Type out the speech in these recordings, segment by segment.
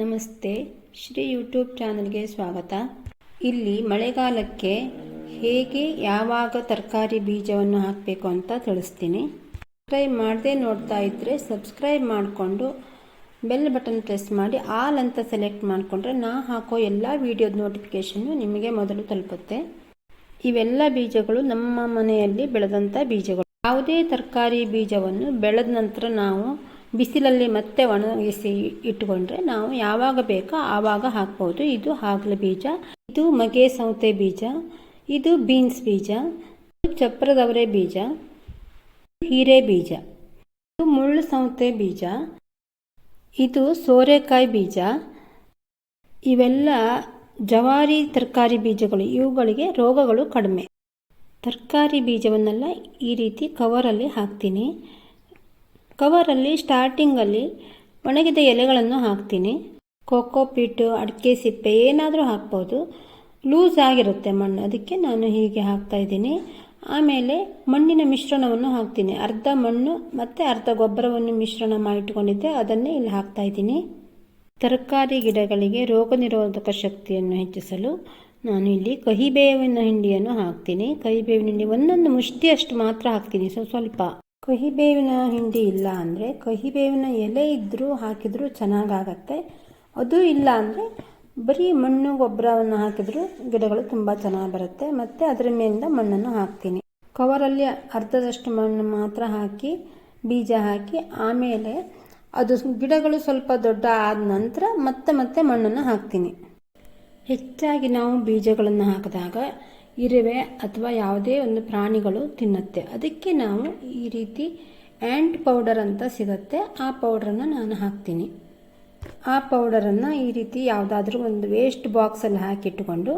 ನಮಸ್ತೆ. ಶ್ರೀ ಯೂಟ್ಯೂಬ್ ಚಾನಲ್ಗೆ ಸ್ವಾಗತ. ಇಲ್ಲಿ ಮಳೆಗಾಲಕ್ಕೆ ಹೇಗೆ ಯಾವಾಗ ತರಕಾರಿ ಬೀಜವನ್ನು ಹಾಕಬೇಕು ಅಂತ ತಿಳಿಸ್ತೀನಿ. ಸಬ್ಸ್ಕ್ರೈಬ್ ಮಾಡದೆ ನೋಡ್ತಾ ಇದ್ದರೆ ಸಬ್ಸ್ಕ್ರೈಬ್ ಮಾಡಿಕೊಂಡು ಬೆಲ್ ಬಟನ್ ಪ್ರೆಸ್ ಮಾಡಿ, ಆಲ್ ಅಂತ ಸೆಲೆಕ್ಟ್ ಮಾಡಿಕೊಂಡ್ರೆ ನಾ ಹಾಕೋ ಎಲ್ಲ ವಿಡಿಯೋದ ನೋಟಿಫಿಕೇಷನ್ನು ನಿಮಗೆ ಮೊದಲು ತಲುಪುತ್ತೆ. ಇವೆಲ್ಲ ಬೀಜಗಳು ನಮ್ಮ ಮನೆಯಲ್ಲಿ ಬೆಳೆದಂಥ ಬೀಜಗಳು. ಯಾವುದೇ ತರಕಾರಿ ಬೀಜವನ್ನು ಬೆಳೆದ ನಂತರ ನಾವು ಬಿಸಿಲಲ್ಲಿ ಮತ್ತೆ ಒಣಗಿಸಿ ಇಟ್ಟುಕೊಂಡ್ರೆ ನಾವು ಯಾವಾಗ ಬೇಕೋ ಆವಾಗ ಹಾಕ್ಬೋದು. ಇದು ಹಾಗಲ ಬೀಜ, ಇದು ಮಗೆ ಸೌತೆ ಬೀಜ, ಇದು ಬೀನ್ಸ್ ಬೀಜ ಚಪ್ರದವರೆ ಬೀಜ ಹೀರೆ ಬೀಜ, ಇದು ಮುಳ್ಳು ಸೌತೆ ಬೀಜ, ಇದು ಸೋರೆಕಾಯಿ ಬೀಜ. ಇವೆಲ್ಲ ಜವಾರಿ ತರಕಾರಿ ಬೀಜಗಳು. ಇವುಗಳಿಗೆ ರೋಗಗಳು ಕಡಿಮೆ. ತರಕಾರಿ ಬೀಜವನ್ನೆಲ್ಲ ಈ ರೀತಿ ಕವರಲ್ಲಿ ಹಾಕ್ತೀನಿ. ಕವರಲ್ಲಿ ಸ್ಟಾರ್ಟಿಂಗಲ್ಲಿ ಒಣಗಿದ ಎಲೆಗಳನ್ನು ಹಾಕ್ತೀನಿ. ಕೋಕೋ, ಪೀಟು, ಅಡಿಕೆ, ಸಿಪ್ಪೆ ಏನಾದರೂ ಹಾಕ್ಬೋದು. ಲೂಸ್ ಆಗಿರುತ್ತೆ ಮಣ್ಣು, ಅದಕ್ಕೆ ನಾನು ಹೀಗೆ ಹಾಕ್ತಾ ಇದ್ದೀನಿ. ಆಮೇಲೆ ಮಣ್ಣಿನ ಮಿಶ್ರಣವನ್ನು ಹಾಕ್ತೀನಿ. ಅರ್ಧ ಮಣ್ಣು ಮತ್ತು ಅರ್ಧ ಗೊಬ್ಬರವನ್ನು ಮಿಶ್ರಣ ಮಾಡಿಟ್ಕೊಂಡಿದ್ದೆ, ಅದನ್ನೇ ಇಲ್ಲಿ ಹಾಕ್ತಾ ಇದ್ದೀನಿ. ತರಕಾರಿ ಗಿಡಗಳಿಗೆ ರೋಗ ನಿರೋಧಕ ಶಕ್ತಿಯನ್ನು ಹೆಚ್ಚಿಸಲು ನಾನು ಇಲ್ಲಿ ಕಹಿಬೇವಿನ ಹಿಂಡಿಯನ್ನು ಹಾಕ್ತೀನಿ. ಕಹಿಬೇವಿನ ಹಿಂಡಿ ಒಂದೊಂದು ಮುಷ್ಟಿಯಷ್ಟು ಮಾತ್ರ ಹಾಕ್ತೀನಿ, ಸ್ವಲ್ಪ. ಸ್ವಲ್ಪ ಕಹಿಬೇವಿನ ಹಿಂಡಿ ಇಲ್ಲ ಅಂದರೆ ಕಹಿಬೇವಿನ ಎಲೆ ಇದ್ದರೂ ಹಾಕಿದರೂ ಚೆನ್ನಾಗಾಗತ್ತೆ. ಅದು ಇಲ್ಲ ಅಂದರೆ ಬರೀ ಮಣ್ಣು ಗೊಬ್ಬರವನ್ನು ಹಾಕಿದರೂ ಗಿಡಗಳು ತುಂಬ ಚೆನ್ನಾಗಿ ಬರುತ್ತೆ. ಮತ್ತು ಅದರ ಮೇಲಿಂದ ಮಣ್ಣನ್ನು ಹಾಕ್ತೀನಿ. ಕವರಲ್ಲಿ ಅರ್ಧದಷ್ಟು ಮಣ್ಣು ಮಾತ್ರ ಹಾಕಿ, ಬೀಜ ಹಾಕಿ, ಆಮೇಲೆ ಅದು ಗಿಡಗಳು ಸ್ವಲ್ಪ ದೊಡ್ಡ ಆದ ನಂತರ ಮತ್ತೆ ಮತ್ತೆ ಮಣ್ಣನ್ನು ಹಾಕ್ತೀನಿ. ಹೆಚ್ಚಾಗಿ ನಾವು ಬೀಜಗಳನ್ನು ಹಾಕಿದಾಗ ಇರುವೆ ಅಥವಾ ಯಾವುದೇ ಒಂದು ಪ್ರಾಣಿಗಳು ತಿನ್ನುತ್ತೆ. ಅದಕ್ಕೆ ನಾವು ಈ ರೀತಿ ಆ್ಯಂಟ್ ಪೌಡರ್ ಅಂತ ಸಿಗುತ್ತೆ. ಆ ಪೌಡ್ರನ್ನು ನಾನು ಹಾಕ್ತೀನಿ. ಆ ಪೌಡರನ್ನು ಈ ರೀತಿ ಯಾವುದಾದ್ರೂ ಒಂದು ವೇಸ್ಟ್ ಬಾಕ್ಸಲ್ಲಿ ಹಾಕಿಟ್ಟುಕೊಂಡು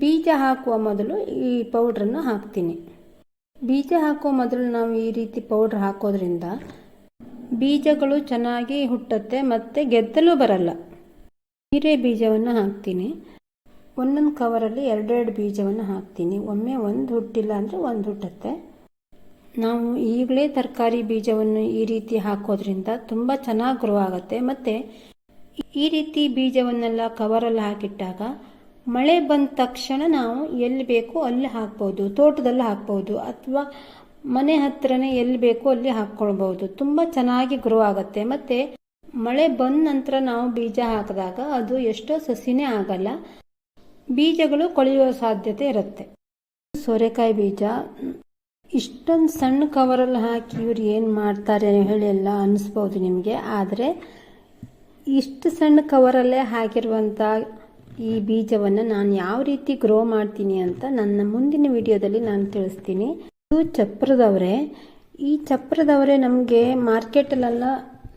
ಬೀಜ ಹಾಕುವ ಮೊದಲು ಈ ಪೌಡ್ರನ್ನು ಹಾಕ್ತೀನಿ. ಬೀಜ ಹಾಕುವ ಮೊದಲು ನಾವು ಈ ರೀತಿ ಪೌಡ್ರ್ ಹಾಕೋದ್ರಿಂದ ಬೀಜಗಳು ಚೆನ್ನಾಗಿ ಹುಟ್ಟುತ್ತೆ ಮತ್ತು ಗೆದ್ದಲು ಬರಲ್ಲ. ಹೀರೆ ಬೀಜವನ್ನು ಹಾಕ್ತೀನಿ. ಒಂದೊಂದು ಕವರಲ್ಲಿ ಎರಡೆರಡು ಬೀಜವನ್ನು ಹಾಕ್ತೀನಿ. ಒಮ್ಮೆ ಒಂದು ಹುಟ್ಟಿಲ್ಲ ಅಂದರೆ ಒಂದು ಹುಟ್ಟುತ್ತೆ. ನಾವು ಈಗಲೇ ತರಕಾರಿ ಬೀಜವನ್ನು ಈ ರೀತಿ ಹಾಕೋದ್ರಿಂದ ತುಂಬ ಚೆನ್ನಾಗಿ ಗ್ರೋ ಆಗುತ್ತೆ. ಮತ್ತು ಈ ರೀತಿ ಬೀಜವನ್ನೆಲ್ಲ ಕವರಲ್ಲಿ ಹಾಕಿಟ್ಟಾಗ ಮಳೆ ಬಂದ ತಕ್ಷಣ ನಾವು ಎಲ್ಲಿ ಬೇಕೋ ಅಲ್ಲಿ ಹಾಕ್ಬೋದು. ತೋಟದಲ್ಲಿ ಹಾಕ್ಬೋದು. ಅಥವಾ ಮನೆ ಹತ್ರನೇ ಎಲ್ಲಿ ಬೇಕೋ ಅಲ್ಲಿ ಹಾಕ್ಕೊಳ್ಬೋದು. ತುಂಬ ಚೆನ್ನಾಗಿ ಗ್ರೋ ಆಗುತ್ತೆ. ಮತ್ತು ಮಳೆ ಬಂದ ನಂತರ ನಾವು ಬೀಜ ಹಾಕಿದಾಗ ಅದು ಎಷ್ಟೋ ಸಸಿನೇ ಆಗಲ್ಲ. ಬೀಜಗಳು ಕೊಳೆಯುವ ಸಾಧ್ಯತೆ ಇರುತ್ತೆ. ಸೋರೆಕಾಯಿ ಬೀಜ, ಇಷ್ಟೊಂದು ಸಣ್ಣ ಕವರಲ್ಲಿ ಹಾಕಿ ಇವ್ರು ಏನು ಮಾಡ್ತಾರೆ ಹೇಳಿ ಎಲ್ಲ ಅನಿಸ್ಬೋದು ನಿಮಗೆ. ಆದರೆ, ಇಷ್ಟು ಸಣ್ಣ ಕವರಲ್ಲೇ ಹಾಕಿರುವಂಥ ಈ ಬೀಜವನ್ನು ನಾನು ಯಾವ ರೀತಿ ಗ್ರೋ ಮಾಡ್ತೀನಿ ಅಂತ ನನ್ನ ಮುಂದಿನ ವಿಡಿಯೋದಲ್ಲಿ ನಾನು ತಿಳಿಸ್ತೀನಿ. ಇದು ಚಪ್ರದವರೆ. ಈ ಚಪ್ರದವರೆ ನಮಗೆ ಮಾರ್ಕೆಟಲ್ಲೆಲ್ಲ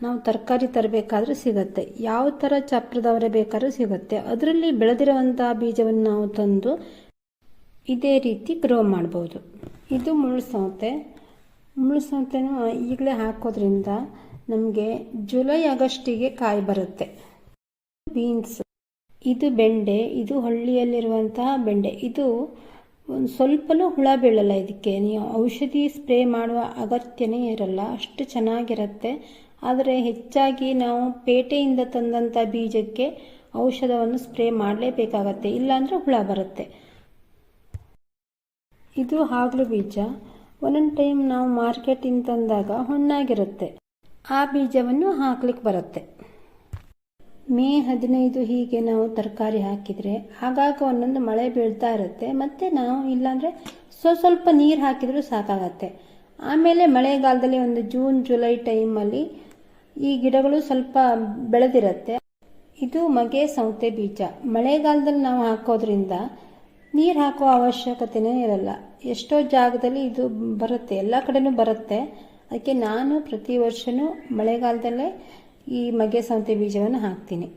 ನಾವು ತರಕಾರಿ ತರಬೇಕಾದ್ರೆ ಸಿಗುತ್ತೆ. ಯಾವ ಥರ ಚಪ್ರದವರೆ ಬೇಕಾದ್ರೂ ಸಿಗುತ್ತೆ. ಅದರಲ್ಲಿ ಬೆಳೆದಿರುವಂಥ ಬೀಜವನ್ನು ನಾವು ತಂದು ಇದೇ ರೀತಿ ಗ್ರೋ ಮಾಡ್ಬೋದು. ಇದು ಮುಳ್ಳು ಸೌತೆ ಮುಳ್ಳು ಸೌತೆನೂ ಈಗಲೇ ಹಾಕೋದ್ರಿಂದ ನಮಗೆ ಜುಲೈ ಆಗಸ್ಟಿಗೆ ಕಾಯಿ ಬರುತ್ತೆ. ಬೀನ್ಸ್. ಇದು ಬೆಂಡೆ, ಇದು ಹಳ್ಳಿಯಲ್ಲಿರುವಂತಹ ಬೆಂಡೆ. ಇದು ಒಂದು ಸ್ವಲ್ಪನೂ ಹುಳ ಬೀಳಲ್ಲ ಇದಕ್ಕೆ. ನೀವು ಔಷಧಿ ಸ್ಪ್ರೇ ಮಾಡುವ ಅಗತ್ಯನೇ ಇರಲ್ಲ. ಅಷ್ಟು ಚೆನ್ನಾಗಿರುತ್ತೆ. ಆದರೆ ಹೆಚ್ಚಾಗಿ ನಾವು ಪೇಟೆಯಿಂದ ತಂದಂಥ ಬೀಜಕ್ಕೆ ಔಷಧವನ್ನು ಸ್ಪ್ರೇ ಮಾಡಲೇಬೇಕಾಗತ್ತೆ, ಇಲ್ಲಾಂದರೆ ಹುಳ ಬರುತ್ತೆ. ಇದು ಹಾಗಲು ಬೀಜ. ಒಂದೊಂದು ಟೈಮ್ ನಾವು ಮಾರ್ಕೆಟಿಂದ ತಂದಾಗ ಹೊಣ್ಣಾಗಿರುತ್ತೆ ಆ ಬೀಜವನ್ನು ಹಾಕ್ಲಿಕ್ಕೆ ಬರುತ್ತೆ. ಮೇ ಹದಿನೈದು ಹೀಗೆ ನಾವು ತರಕಾರಿ ಹಾಕಿದರೆ, ಆಗಾಗ ಒಂದೊಂದು ಮಳೆ ಬೀಳ್ತಾ ಇರುತ್ತೆ. ಮತ್ತು ನಾವು ಇಲ್ಲಾಂದರೆ ಸ್ವ ಸ್ವಲ್ಪ ನೀರು ಹಾಕಿದರೂ ಸಾಕಾಗತ್ತೆ. ಆಮೇಲೆ ಮಳೆಗಾಲದಲ್ಲಿ ಒಂದು ಜೂನ್, ಜುಲೈ ಟೈಮಲ್ಲಿ ಈ ಗಿಡಗಳು ಸ್ವಲ್ಪ ಬೆಳೆದಿರುತ್ತೆ. ಇದು ಮಗೆ ಸೌತೆ ಬೀಜ. ಮಳೆಗಾಲದಲ್ಲಿ ನಾವು ಹಾಕೋದ್ರಿಂದ ನೀರು ಹಾಕೋ ಅವಶ್ಯಕತೆನೇ ಇರಲ್ಲ. ಎಷ್ಟೋ ಜಾಗದಲ್ಲಿ ಇದು ಬರುತ್ತೆ, ಎಲ್ಲ ಕಡೆನೂ ಬರುತ್ತೆ. ಅದಕ್ಕೆ ನಾನು ಪ್ರತಿ ವರ್ಷವೂ ಮಳೆಗಾಲದಲ್ಲೇ ಈ ಮಗೆ ಸೌತೆ ಬೀಜವನ್ನು ಹಾಕ್ತೀನಿ.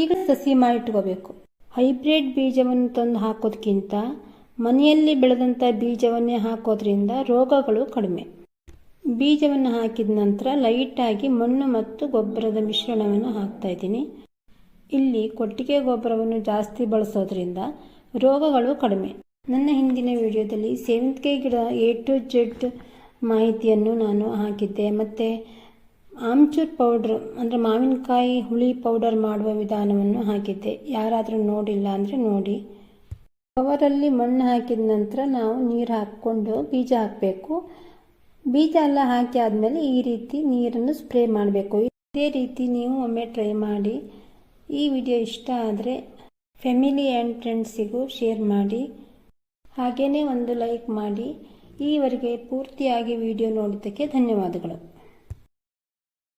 ಈಗ ಸಸಿ ಮಾಡಿಟ್ಕೋಬೇಕು ಹೈಬ್ರಿಡ್ ಬೀಜವನ್ನು ತಂದು ಹಾಕೋದಕ್ಕಿಂತ ಮನೆಯಲ್ಲಿ ಬೆಳೆದಂಥ ಬೀಜವನ್ನೇ ಹಾಕೋದ್ರಿಂದ ರೋಗಗಳು ಕಡಿಮೆ. ಬೀಜವನ್ನು ಹಾಕಿದ ನಂತರ ಲೈಟಾಗಿ ಮಣ್ಣು ಮತ್ತು ಗೊಬ್ಬರದ ಮಿಶ್ರಣವನ್ನು ಹಾಕ್ತಾ ಇದ್ದೀನಿ. ಇಲ್ಲಿ ಕೊಟ್ಟಿಗೆ ಗೊಬ್ಬರವನ್ನು ಜಾಸ್ತಿ ಬಳಸೋದ್ರಿಂದ ರೋಗಗಳು ಕಡಿಮೆ. ನನ್ನ ಹಿಂದಿನ ವಿಡಿಯೋದಲ್ಲಿ ಸೇವಂತಿಗೆ ಗಿಡ ಎ ಟು ಜೆಡ್ ಮಾಹಿತಿಯನ್ನು ನಾನು ಹಾಕಿದ್ದೆ. ಮತ್ತು ಆಮ್ಚೂರ್ ಪೌಡ್ರ್, ಅಂದರೆ ಮಾವಿನಕಾಯಿ ಹುಳಿ ಪೌಡರ್ ಮಾಡುವ ವಿಧಾನವನ್ನು ಹಾಕಿದ್ದೆ. ಯಾರಾದರೂ ನೋಡಿಲ್ಲ ಅಂದರೆ ನೋಡಿ. ಕವರಲ್ಲಿ ಮಣ್ಣು ಹಾಕಿದ ನಂತರ ನಾವು ನೀರು ಹಾಕ್ಕೊಂಡು ಬೀಜ ಹಾಕಬೇಕು. ಬೀಜ ಎಲ್ಲ ಹಾಕಿ ಆದಮೇಲೆ ಈ ರೀತಿ ನೀರನ್ನು ಸ್ಪ್ರೇ ಮಾಡಬೇಕು. ಇದೇ ರೀತಿ ನೀವು ಒಮ್ಮೆ ಟ್ರೈ ಮಾಡಿ. ಈ ವಿಡಿಯೋ ಇಷ್ಟ ಆದರೆ ಫ್ಯಾಮಿಲಿ ಆ್ಯಂಡ್ ಫ್ರೆಂಡ್ಸಿಗೂ ಶೇರ್ ಮಾಡಿ. ಹಾಗೆಯೇ ಒಂದು ಲೈಕ್ ಮಾಡಿ. ಈವರೆಗೆ ಪೂರ್ತಿಯಾಗಿ ವಿಡಿಯೋ ನೋಡಿದ್ದಕ್ಕೆ ಧನ್ಯವಾದಗಳು.